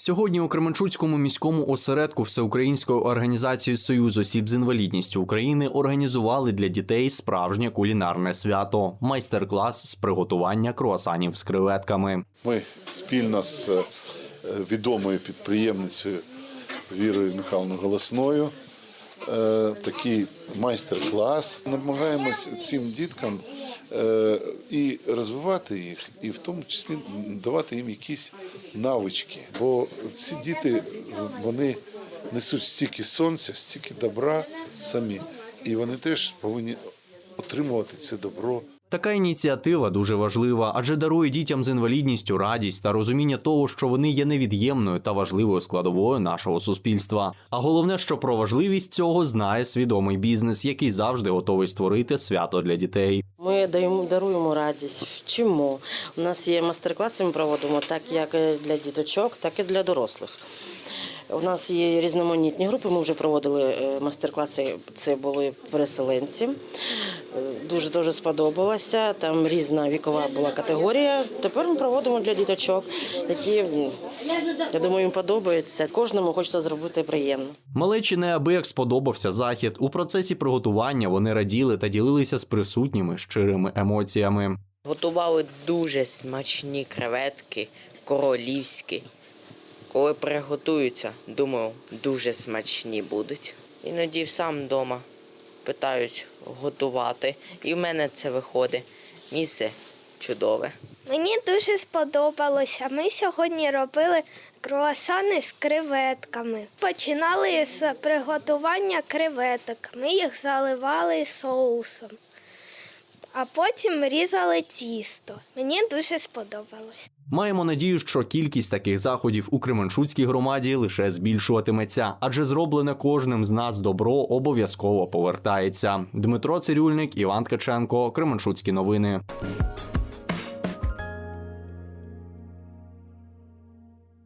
Сьогодні у Кременчуцькому міському осередку Всеукраїнської організації Союз осіб з інвалідністю України організували для дітей справжнє кулінарне свято майстер-клас з приготування круасанів з креветками. Ми спільно з е, відомою підприємницею Вірою Михайловною Голосною е, такий майстер-клас. Намагаємось цим діткам е, і розвивати їх, і в тому числі давати їм якісь навички. Бо ці діти вони несуть стільки сонця, стільки добра самі, і вони теж повинні отримувати це добро. Така ініціатива дуже важлива, адже дарує дітям з інвалідністю радість та розуміння того, що вони є невід'ємною та важливою складовою нашого суспільства. А головне, що про важливість цього знає свідомий бізнес, який завжди готовий створити свято для дітей. Ми даємо даруємо радість, вчимо. У нас є майстер-класи, ми проводимо так як для діточок, так і для дорослих. У нас є різноманітні групи. Ми вже проводили е, майстер-класи. Це були переселенці. Дуже дуже сподобалося. Там різна вікова була категорія. Тепер ми проводимо для діточок, які я думаю, їм подобається. Кожному хочеться зробити приємно. Малечі неабияк сподобався захід. У процесі приготування вони раділи та ділилися з присутніми щирими емоціями. Готували дуже смачні креветки, королівські. Коли приготуються, думаю, дуже смачні будуть. Іноді сам вдома питають готувати, і в мене це виходить. Місце чудове. Мені дуже сподобалося. Ми сьогодні робили круасани з креветками. Починали з приготування креветок. Ми їх заливали соусом, а потім різали тісто. Мені дуже сподобалось. Маємо надію, що кількість таких заходів у Кременчуцькій громаді лише збільшуватиметься, адже зроблене кожним з нас добро обов'язково повертається. Дмитро Цирюльник, Іван Ткаченко, Кременчуцькі новини.